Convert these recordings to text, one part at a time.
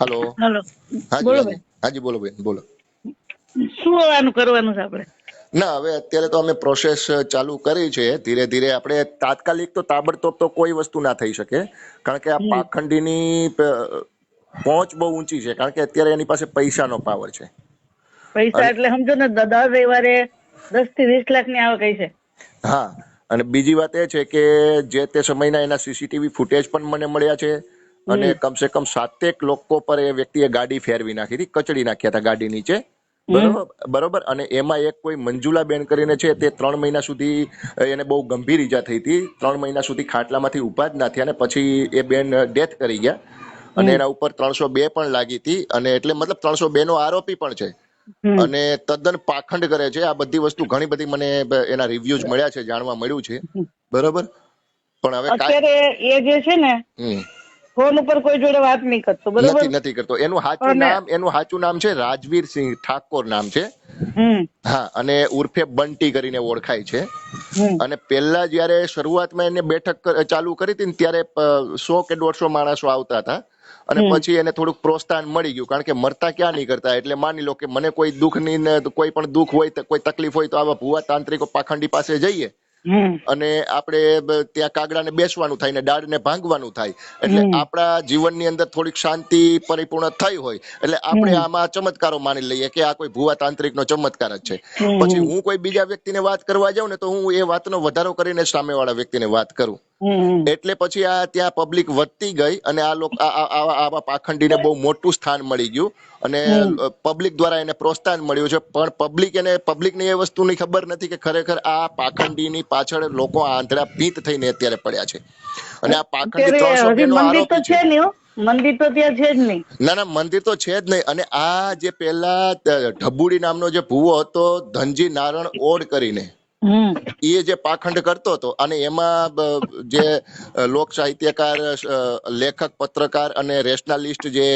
Hello hello હાજી બોલો હાજી. હાજી બોલો બેન બોલો. શું આનું કરવાનું છે આપણે? ના હવે અત્યારે તો અમે પ્રોસેસ ચાલુ કરી છે. ધીરે ધીરે આપણે તાત્કાલિક તો તાબડતોબ તો કોઈ વસ્તુ ના થઈ શકે. કારણ કે આ પાખંડીની પહોંચ બહુ ઊંચી છે. કારણ કે અત્યારે એની પાસે પૈસાનો પાવર છે. પૈસા એટલે સમજો ને દર રવિવારે દસથી વીસ લાખની આવક છે? હા. અને બીજી વાત એ છે કે જે તે સમયના એના સીસીટીવી ફૂટેજ પણ મને મળ્યા છે. અને કમસે કમ સાતેક લોકો પર એ વ્યક્તિએ ગાડી ફેરવી નાખી હતી કચડી નાખ્યા હતા ગાડી નીચે. બરોબર? બરોબર? અને એમાં એક કોઈ મંજુલા બેન કરીને છે તે ત્રણ મહિના સુધી એને બહુ ગંભીર ઈજા થઈ હતી. ત્રણ મહિના સુધી ખાટલામાંથી ઊભા જ ના થયા અને પછી એ બેન ડેથ કરી ગયા. અને એના ઉપર ત્રણસો બે પણ લાગી હતી. અને એટલે મતલબ ત્રણસો બે નો આરોપી પણ છે. અને તદ્દન પાખંડ કરે છે. આ બધી વસ્તુ ઘણી બધી મને એના રિવ્યુઝ મળ્યા છે જાણવા મળ્યું છે. બરોબર? પણ હવે અત્યારે એ જે છે ને. ફોન ઉપર કોઈ જોડે વાત નહીં કરતો બરોબર? નથી નથી કરતો. એનું સાચું નામ એનું સાચું નામ છે રાજવીર સિંહ ઠાકોર નામ છે. હા અને ઉર્ફે બંટી કરીને ઓળખાય છે. અને પહેલા જયારે શરૂઆતમાં એને બેઠક ચાલુ કરી હતી ત્યારે સો કે દોઢસો માણસો આવતા હતા. અને પછી એને થોડુંક પ્રોત્સાહન મળી ગયું કારણ કે મરતા ક્યાં નહીં કરતા? એટલે માની લો કે મને કોઈ દુઃખની કોઈ પણ દુઃખ હોય તો કોઈ તકલીફ હોય તો આવા ભુવા તાંત્રિકો પાખંડી પાસે જઈએ. અને આપણે ત્યાં ત્યાં કાગડાને બેસવાનું થાય ને દાળને ભાંગવાનું થાય. એટલે આપણા જીવનની અંદર થોડીક શાંતિ પરિપૂર્ણ થઈ હોય. એટલે આપણે આમાં ચમત્કારો માની લઈએ કે આ કોઈ ભુવા તાંત્રિકનો ચમત્કાર જ છે. પછી હું કોઈ બીજા વ્યક્તિને વાત કરવા જાઉં ને તો હું એ વાતનો વધારો કરીને સામેવાળા વ્યક્તિને વાત કરું. એટલે પછી આ ત્યાં પબ્લિક વધતી ગઈ અને આ લોકો આવા પાખંડીને બહુ મોટું સ્થાન મળી ગયું. અને પબ્લિક દ્વારા એને પ્રોત્સાહન મળ્યું છે. પણ પબ્લિક એને પબ્લિકને એ વસ્તુની ખબર નથી કે ખરેખર આ પાખંડીની પાછળ લોકો આંધળા ભીત થઈને અત્યારે પડ્યા છે. અને આ પાખંડી ત્રણસો આરોપી છે. છે નહીં હો. મંદિર તો ત્યાં છે જ નહીં. ના ના મંદિર તો છે જ નહીં. અને આ જે પેલા ઢબુડી નામનો જે ભૂવો હતો ધનજી નારણ ઓડ કરીને એ જે પાખંડ કરતો હતો અને એમાં જે લોક સાહિત્યકાર લેખક પત્રકાર અને રેશનાલિસ્ટ જે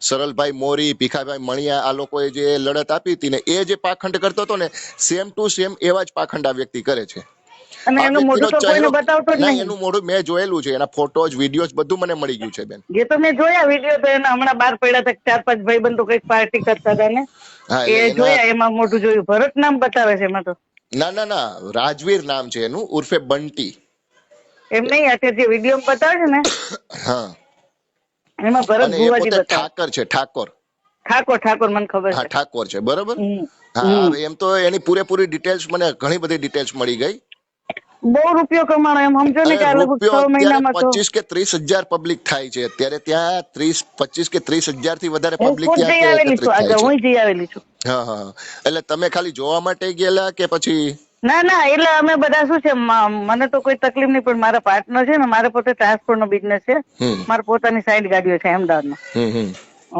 સરલભાઈ મોરી ભીખાભાઈ મણિયા આ લોકોએ જે લડત આપી હતી ને એ જે પાખંડ કરતો હતો ને સેમ ટુ સેમ એવા જ પાખંડ આ વ્યક્તિ કરે છે. અને એનું મોઢું એનું મેં જોયેલું છે એના ફોટોઝ વિડીયોઝ બધું મને મળી ગયું છે બેન. જે તો મેં જોયા વીડિયો તો એના હમણાં બહાર પડ્યા હતા ચાર પાંચ ભાઈબંધો કંઈક પાર્ટી કરતા હતા ને. એ જોયા એમાં મોઢું જોયું. ભરત નામ બતાવે છે એમાં તો. ના ના ના રાજવીર નામ છે એનું ઉર્ફે બંટી. એમ નહીં અત્યારે જે વીડિયો બતાવે છે ને? હા. એમાં ભરત ભુવાજી બતાવે. ઠાકર છે ઠાકોર. ઠાકોર ઠાકોર મને ખબર હા ઠાકોર છે બરોબર? હા એમ તો એની પૂરેપૂરી ડિટેલ્સ મને ઘણી બધી ડિટેલ્સ મળી ગઈ. બહુ રૂપિયો કમાણો એમ સમજો ને કે આ લગભગ છ મહિનામાં તો પચીસ કે ત્રીસ હજાર પબ્લિક થાય છે. અત્યારે ત્યાં ત્રીસ પચીસ કે ત્રીસ હજારથી વધારે પબ્લિક ત્યાં છું. હું જઈ આવેલી છું. હા હા. એટલે તમે ખાલી જોવા માટે ગયેલા કે પછી? ના ના એટલે અમે બધા શું છે મને તો કોઈ તકલીફ નહીં પણ મારા પાર્ટનર છે ને મારે પોતે ટ્રાન્સપોર્ટ નો બિઝનેસ છે. મારા પોતાની સાઈડ ગાડીઓ છે અમદાવાદમાં. હમ હમ.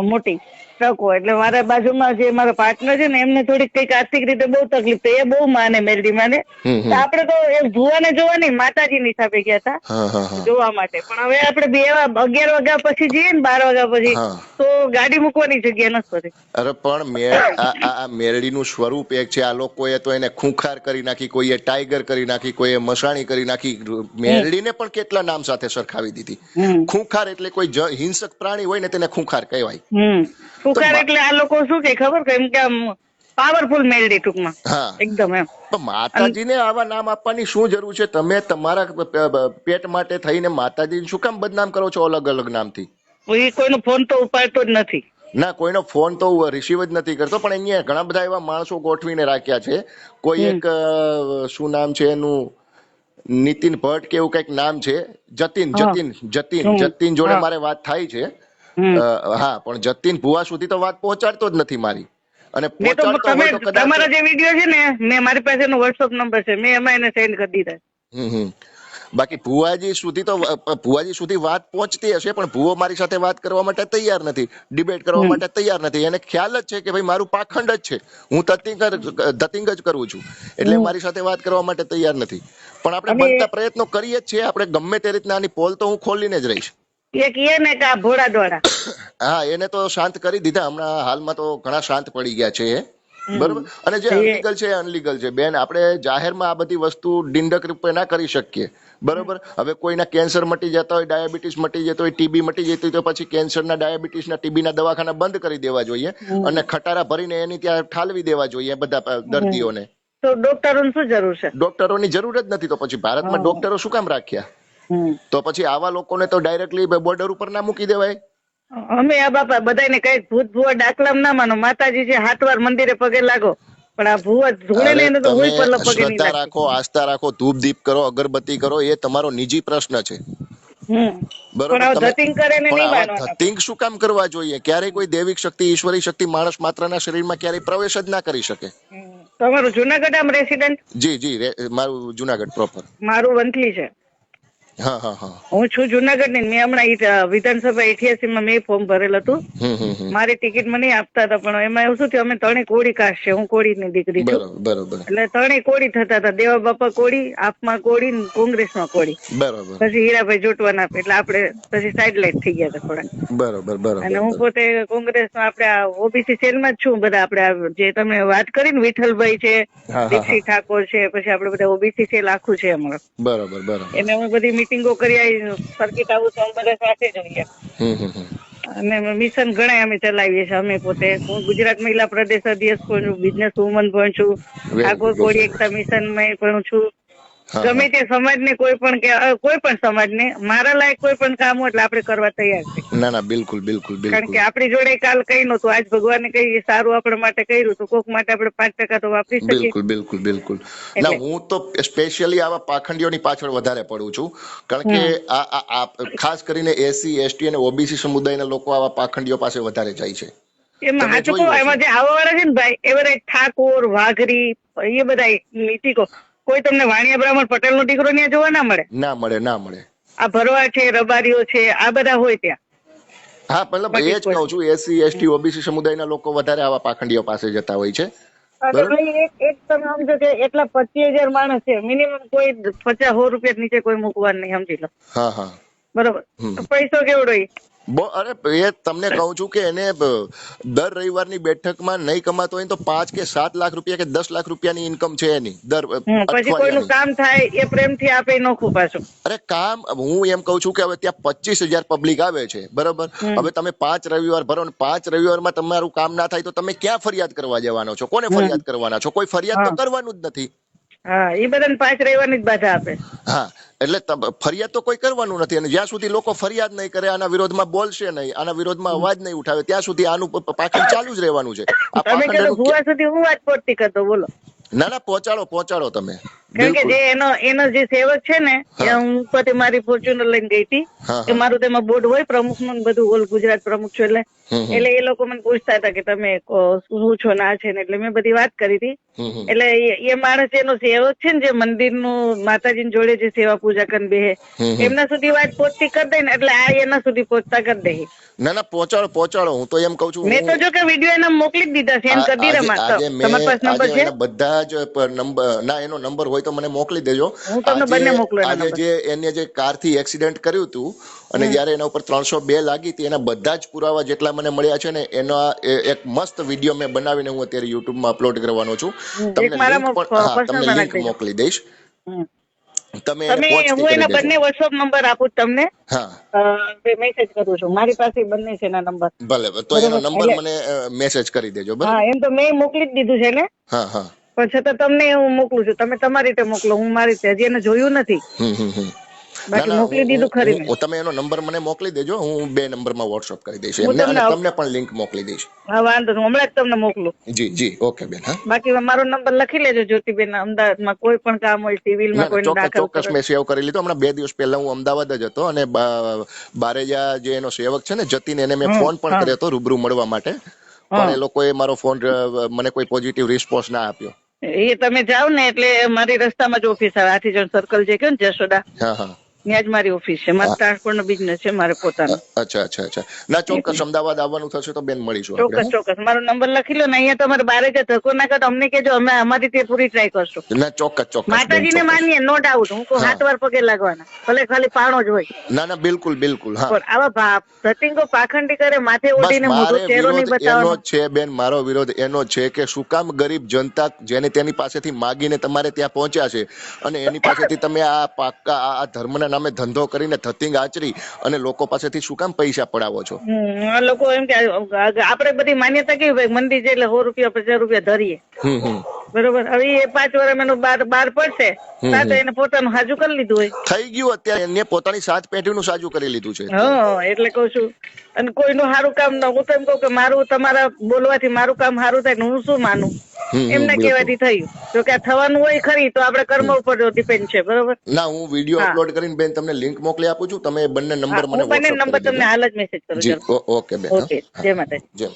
મોટી. ટ્રકો એટલે મારા બાજુમાં જે મારા પાર્ટનર છે ને એમને થોડીક કંઈક આર્થિક રીતે બહુ તકલીફ થઈ. એ બહુ માને મેલડી માને. આપડે તો આપણે તો એ જોવાને જોવા નહીં માતાજીની સાથે ગયા હતા. જોવા માટે. પણ હવે આપણે બે અગિયાર વાગ્યા પછી જઈએ ને બાર વાગ્યા પછી તો ગાડી મૂકવાની જગ્યા નથી હોતી અરે પણ આ મેરડીનું સ્વરૂપ એક છે. આ લોકોએ તો એને ખૂંખાર કરી નાખી કોઈએ ટાઈગર કરી નાખી કોઈએ મસાણી કરી નાખી. મેરડીને પણ કેટલા નામ સાથે સરખાવી દીધી. ખૂંખાર એટલે કોઈ હિંસક પ્રાણી હોય ને તેને ખૂંખાર કહેવાય. ટૂંકાર એટલે આ લોકો શું કે ખબર કે એમ કે આમ પાવરફુલ મેલડી ટૂંકમાં. એકદમ એમ. પણ માતાજીને આવા નામ આપવાની શું જરૂર છે? તમે તમારા પેટ માટે થઈને માતાજીને શું કામ બદનામ કરો છો અલગ અલગ નામથી? એ કોઈનો ફોન તો ઉપાડતો જ નથી. ના કોઈનો ફોન તો રિસીવ જ નથી કરતો પણ અહીંયા ઘણા બધા એવા માણસો ગોઠવીને રાખ્યા છે. કોઈ એક શું નામ છે એનું? નીતિન ભટ્ટ કે એવું કંઈક નામ છે? જતીન જતીન જતીન જતીન જોડે મારે વાત થાય છે. હા પણ જતીન ભુવા સુધી તો વાત પહોંચાડતો જ નથી મારી. અને પહોંચાડતો હોય તો કદાચ તમારા જે વીડિયો છે ને મેં મારી પાસે એનો વોટ્સઅપ નંબર છે મેં એમાં એને સેન્ડ કરી દીધા. હમ. બાકી ભુવાજી સુધી તો ભુવાજી સુધી વાત પહોંચતી હશે પણ ભુવો મારી સાથે વાત કરવા માટે તૈયાર નથી ડિબેટ કરવા માટે તૈયાર નથી. એને ખ્યાલ જ છે કે ભાઈ મારું પાખંડ જ છે. હું તતિંગ દતિંગ ધતિંગ જ કરું છું. એટલે મારી સાથે વાત કરવા માટે તૈયાર નથી. પણ આપણે બનતા પ્રયત્નો કરીએ જ છીએ. આપણે ગમે તે રીતના આની પોલ તો હું ખોલીને જ રહીશ. એક એ ને કે ભોળા દોડા હા એને તો શાંત કરી દીધા. હમણાં હાલમાં તો ઘણા શાંત પડી ગયા છે બરોબર? અને જે અનલીગલ છે અનલીગલ છે. બેન આપણે જાહેરમાં આ બધી વસ્તુ ડિંડક રૂપે ના કરી શકીએ. બરોબર? હવે કોઈના કેન્સર મટી જતા હોય ડાયાબિટીસ મટી જતો હોય ટીબી મટી જતી હોય તો પછી કેન્સરના ડાયાબિટીસના ટીબીના દવાખાના બંધ કરી દેવા જોઈએ અને ખટારા ભરીને એની ત્યાં ઠાલવી દેવા જોઈએ બધા દર્દીઓને. તો ડોક્ટરોની શું જરૂર છે? ડોક્ટરોની જરૂર જ નથી. તો પછી ભારતમાં ડોક્ટરો શું કામ રાખ્યા. તો પછી આવા લોકોને તો ડાયરેક્ટલી બોર્ડર ઉપર ના મૂકી દેવાય. અમે આ બાપા બધાને કઈ ભૂત ભૂવા ડાકલામ ના માનો. માતાજી છે હાથ વાર મંદિરે પગે લાગો પણ આ ભૂવા ધૂળે ને તો હોય પર પગે નહીં શ્રદ્ધા રાખો આસ્થા રાખો ધૂપ દીપ કરો અગરબત્તી કરો એ તમારો નિજી પ્રશ્ન છે. શું કામ કરવા જોઈએ? ક્યારેય કોઈ દૈવિક શક્તિ ઈશ્વરી શક્તિ માણસ માત્રના શરીરમાં ક્યારેય પ્રવેશ જ ના કરી શકે. તમારું જુનાગઢ આમ રેસિડેન્ટ જી જી મારું જુનાગઢ પ્રોપર મારું વંથલી છે. હા હા હા. હું છું જુનાગઢની મેં હમણાં વિધાનસભા એઠ્યાસી માં મેં ફોર્મ ભરેલ હતું. મારી ટિકિટ મને આપતા હતા પણ એમાં એવું શું થયું અમે ત્રણે કોળી કાશ છે હું દીકરી છું. બરોબર બરોબર. એટલે ત્રણેય કોળી થતા હતા દેવા બાપા કોળી આપમાં કોળી ને કોંગ્રેસમાં કોળી. બરોબર. પછી હીરાભાઈ જોટવાના આપે એટલે આપણે પછી સાઈડ લાઈટ થઈ ગયા હતા થોડા. બરોબર અને હું બરોબર પોતે કોંગ્રેસમાં આપણે આ ઓબીસી સેલમાં જ છું બધા આપણે જે તમે વાત કરી ને વિઠ્ઠલભાઈ છે. દીક્ષિત ઠાકોર છે પછી આપણે બધા ઓબીસી સેલ આખું છે અમારું. બરોબર બરોબર. એને અમે બધી મિટિંગો કરી આવી સર્કિટ હાઉસ અમે બધા સાથે જ હોઈએ હમ હમ હમ. અને મિશન ઘણા અમે ચલાવીએ છીએ અમે પોતે. હું ગુજરાત મહિલા પ્રદેશ અધ્યક્ષ પણ છું બિઝનેસ વુમન પણ છું. ઠાકોર કોળી એકતા મિશનમાં પણ છું. ગમે તે સમાજને કોઈ પણ કે કોઈ પણ સમાજને મારા લાયક કોઈ પણ કામ એટલે આપણે કરવા તૈયાર છે. ના ના બિલકુલ બિલકુલ કારણ કે આપણી જોડે કાલ કઈ નતું આજ ભગવાને કઈ સારું આપણા માટે કર્યું તો કોક માટે આપણે પાંચ ટકા તો વાપરી શકીએ. બિલકુલ બિલકુલ બિલકુલ. ના હું તો સ્પેશિયલી આવા પાખંડીઓની પાછળ વધારે પડું છું. કારણ કે આ ખાસ કરીને એસસી એસટી અને ઓબીસી સમુદાયના લોકો આવા પાખંડીઓ પાસે વધારે જાય છે. એમાં તમે હાચું જોયું કહું, એમાં જે આવવા વાળા છે ને ભાઈ એ બધા ઠાકોર વાઘરી એ બધા નીતિકો કોઈ તમને વાણિયા બ્રાહ્મણ પટેલ નો દીકરો ત્યાં જોવા ના મળે? ના મળે ના મળે. આ ભરવા છે રબારીઓ છે આ બધા હોય ત્યાં. હા મતલબ એ જ કહું છું એસસી એસટી ઓબીસી સમુદાયના લોકો વધારે આવા પાખંડીઓ પાસે જતા હોય છે. એક તમે સમજો કે એટલા પચીસ હજાર માણસ છે મિનિમમ કોઈ પચાસ સો રૂપિયા નીચે કોઈ મૂકવાનું નહીં સમજી લો. હા હા. બરોબર? પૈસો કેવડો અરે એ તમને કહું છું કે એને દર રવિવારની બેઠકમાં નહીં કમાતો હોય તો પાંચ કે સાત લાખ રૂપિયા કે દસ લાખ રૂપિયાની ઇન્કમ છે એની દર પછી કોઈનું કામ થાય એ પ્રેમથી આપે નોખું પાછું. અરે કામ હું એમ કહું છું કે હવે ત્યાં પચીસ હજાર પબ્લિક આવે છે બરોબર? હવે તમે પાંચ રવિવાર ભરો ને પાંચ રવિવારમાં તમારું કામ ના થાય તો તમે ક્યાં ફરિયાદ કરવા જવાનો છો? કોને ફરિયાદ કરવાના છો? કોઈ ફરિયાદ તો કરવાનું જ નથી. હા એ બધાને પાંચ રવિવારની જ બાધા આપે. હા. એટલે ફરિયાદ તો કોઈ કરવાનું નથી. અને જ્યાં સુધી લોકો ફરિયાદ નહીં કરે આના વિરોધમાં બોલશે નહીં આના વિરોધમાં અવાજ નહીં ઉઠાવે ત્યાં સુધી આનું પાખંડ ચાલુ જ રહેવાનું છે. સુધી હું વાત પહોંચતી કરતો બોલો. ના ના પહોંચાડો પહોંચાડો તમે. કારણ કે જે એનો એનો જે સેવક છે ને એ હું. પોતે મારી ફોર્ચ્યુનર લઈને ગઈ હતી. કે મારું તેમાં બોર્ડ હોય પ્રમુખનું બધું ઓલ ગુજરાત પ્રમુખ છું એટલે. એટલે એ લોકો મને પૂછતા હતા કે તમે શું છો ના છે ને એટલે મેં બધી વાત કરી હતી. એટલે એ- માણસ એનો સેવક છે ને જે મંદિરનું માતાજી જોડે જે સેવા પૂજા કરીને બેહે. એમના સુધી વાત પહોંચતી કરી દે ને એટલે આ એના સુધી પહોંચતા કરી દે. ના ના પહોંચાડો પહોંચાડો હું તો એમ કઉ છું મેં તો જો કે વીડિયો એના મોકલી દીધા સેન્ડ કરી દીધા આજે- તમારા તમારી પાસે નંબર છે? બધા જ નંબર ના એનો નંબર હોય તો મને મોકલી દેજો. આજે- બંને મોકલું એના જે એને જે કારથી એક્સિડન્ટ કર્યું હતું અને જ્યારે એના ઉપર ત્રણસો બે લાગી હતી એના બધા જ પુરાવા જેટલા મને મળ્યા છે ને એનો એક મસ્ત વીડિયો મેં બનાવીને હું અત્યારે યુટ્યુબમાં અપલોડ કરવાનો છું. તમને હા, તમને લિંક મોકલી દઈશ. તમે હું એના બંને વોટ્સઅપ નંબર આપું તમને. હા. મેસેજ કરું છું. મારી પાસે બંને છે એના નંબર ભલે તો એનો નંબર મને મેસેજ કરી દેજો હા બરાબર એમ તો મેં મોકલી જ દીધું છે ને? હા હા. પણ છતાં તમને હું મોકલું છું. તમે તમારી રીતે મોકલો. હું મારી રીતે. હજી એને જોયું નથી. બાકી મોકલી દીધું ખરી મેં. તમે એનો નંબર મને મોકલી દેજો. હું બે નંબરમાં વોટ્સઅપ કરી દઈશ. એમને અને તમને પણ લિંક મોકલી દઈશ. હા વાંધો નહીં. હમણાં જ તમને મોકલું. જી જી. ઓકે બેન હા. બાકી મારો નંબર લખી લેજો જ્યોતિબેન. અમદાવાદમાં કોઈ પણ કામ હોય સિવિલમાં કોઈ દાખલ ચોક્કસ મેં સેવ કરી લીધો. હમણાં બે દિવસ પહેલા હું અમદાવાદ જ હતો અને બારેજા જે એનો સેવક છે ને જતીન એને મેં ફોન પણ કર્યો હતો રૂબરૂ મળવા માટે. પણ એ લોકોએ મારો ફોન મને કોઈ પોઝિટિવ રિસ્પોન્સ ના આપ્યો. એ તમે જાઓ ને એટલે મારી રસ્તામાં જ ઓફિસ આવે. હાથીજણ સર્કલ જે કહ્યું ને જશોદા. હા હા. ત્યાં જ મારી ઓફિસ છે. મારો ટ્રાન્સપોર્ટ નો બિઝનેસ છે મારે પોતાનો. અચ્છા અચ્છા અચ્છા. ના ચોક્કસ અમદાવાદ આવવાનું થશે તો બેન મળીશું ચોક્કસ ચોક્કસ. મારો નંબર લખી લો ને અહીંયા તમારે બારે જ ધક્કો ના કરો અમને કેજો અમે અમારી તે પૂરી ટ્રાય કરશું. ના ચોક્કસ ચોક્કસ માતાજીને માનીએ નો ડાઉટ હું કોઈ હાથ વાર પગે લાગવાના. ભલે ખાલી પાણો જ હોય. ના ના બિલકુલ બિલકુલ હા. પણ આવા ભાપ ધતિંગો પાખંડી કરે માથે ઓઢીને મોઢો ચહેરો નહીં બતાવવાનો. છે બેન મારો વિરોધ એનો છે કે શું કામ ગરીબ જનતા જેને તેની પાસેથી માગીને તમારે ત્યાં પહોંચ્યા છે અને એની પાસેથી તમે આ પાકા આ આ ધર્મના નામે ધંધો કરીને ધતિંગ આચરી અને લોકો પાસેથી શું કામ પૈસા પડાવો છો? આ લોકો એમ કે આપણે બધી માન્યતા કેવી ભાઈ મંદિર છે એટલે સો રૂપિયા પચાસ રૂપિયા ધરીએ. બરોબર? હવે એ પાંચ વર્ષ એનું બાર બાર પડશે. સાથે એને પોતાનું હાજુ કરી લીધું હોય. થઈ ગયું અત્યારે એને પોતાની સાત પેઢીનું સાજુ કરી લીધું છે. હા એટલે કઉ છું. અને કોઈનું સારું કામ ન હું તો એમ કહું કે મારું તમારા બોલવાથી મારું કામ સારું થાય હું શું માનું? એમના. કહેવાથી થયું. તો કે થવાનું હોય ખરી તો આપણે કર્મ ઉપર ડિપેન્ડ છે બરોબર? ના હું વીડિયો અપલોડ કરીને બેન તમને લિંક મોકલી આપું છું. તમે બંને નંબર મને બંને નંબર તમને હાલ જ મેસેજ કરો ઓકે બેન ઓકે જય માતાજી. જય